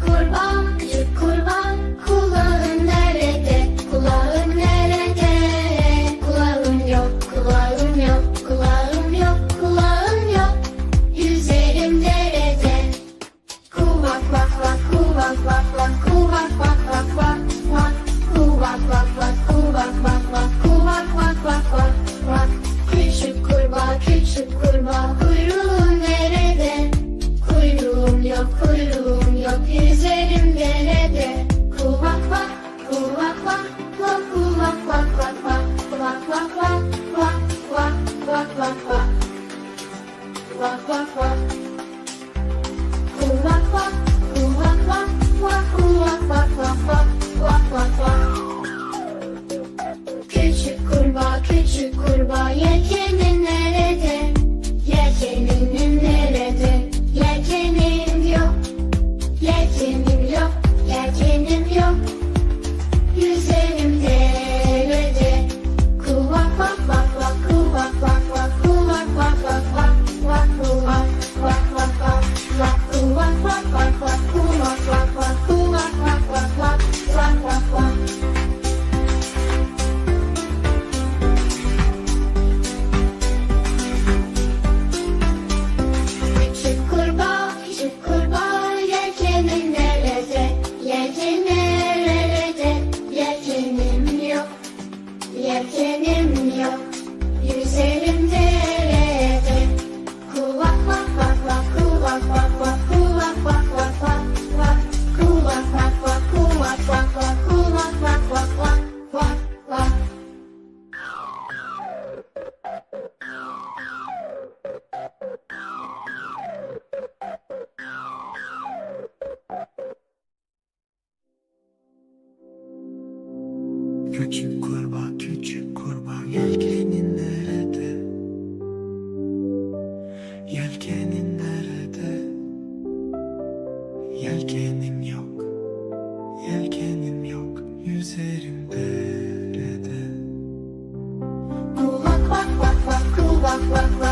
kurbağa, küçük kurbağa, kulağın nerede? Kulağın nerede? Kulağım yok, kulağım yok, kulağım yok, kulağım yok. Yüzerim derede. Kuvak vak vak, kuvak vak vak, kuvak vak vak vak vak. Kuvak vak vak, kuvak vak vak, kuvak vak vak vak vak. bak bak bak. Bak bak bak. Küçük kurbağa, küçük kurbağa yekene. Thank. Küçük kurbağa, küçük kurbağa Yelkenin nerede? Yelkenin nerede? Yelkenim yok Yelkenim yok Yüzerim derede Kuvak vak vak vak, kuvak vak vak,